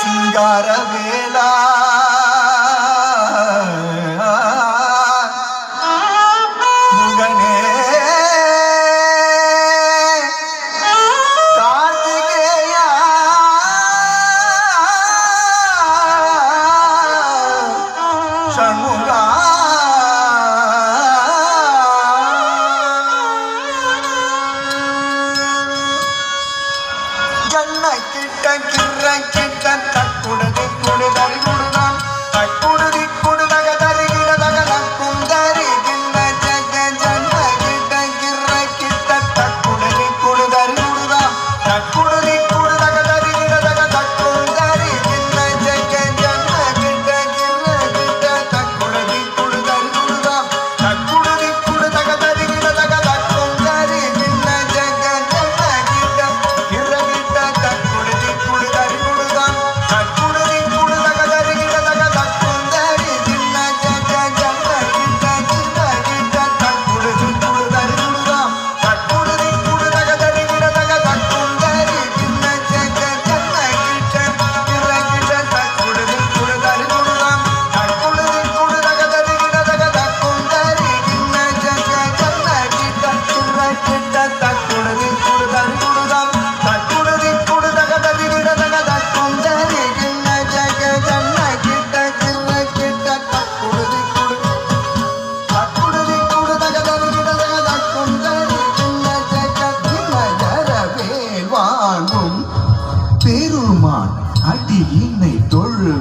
சிங்கார வேலா என்ன கிட்ட கிட்ட கிட்ட தக்குடது குடுதல் குடு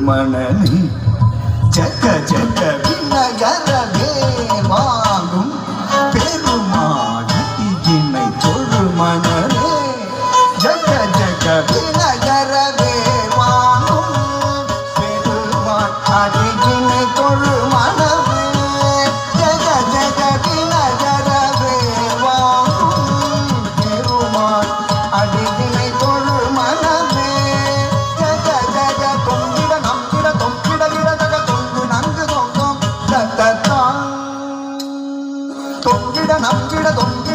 மணனி சக்க சக்க விண்ணகரவே வாங்கும் பெருமானை தொழு மணரே ஜக்க ஜக்க விண்ணகரவே வாங்கும் பெருமாள் அடிகினை தொழு 能知道多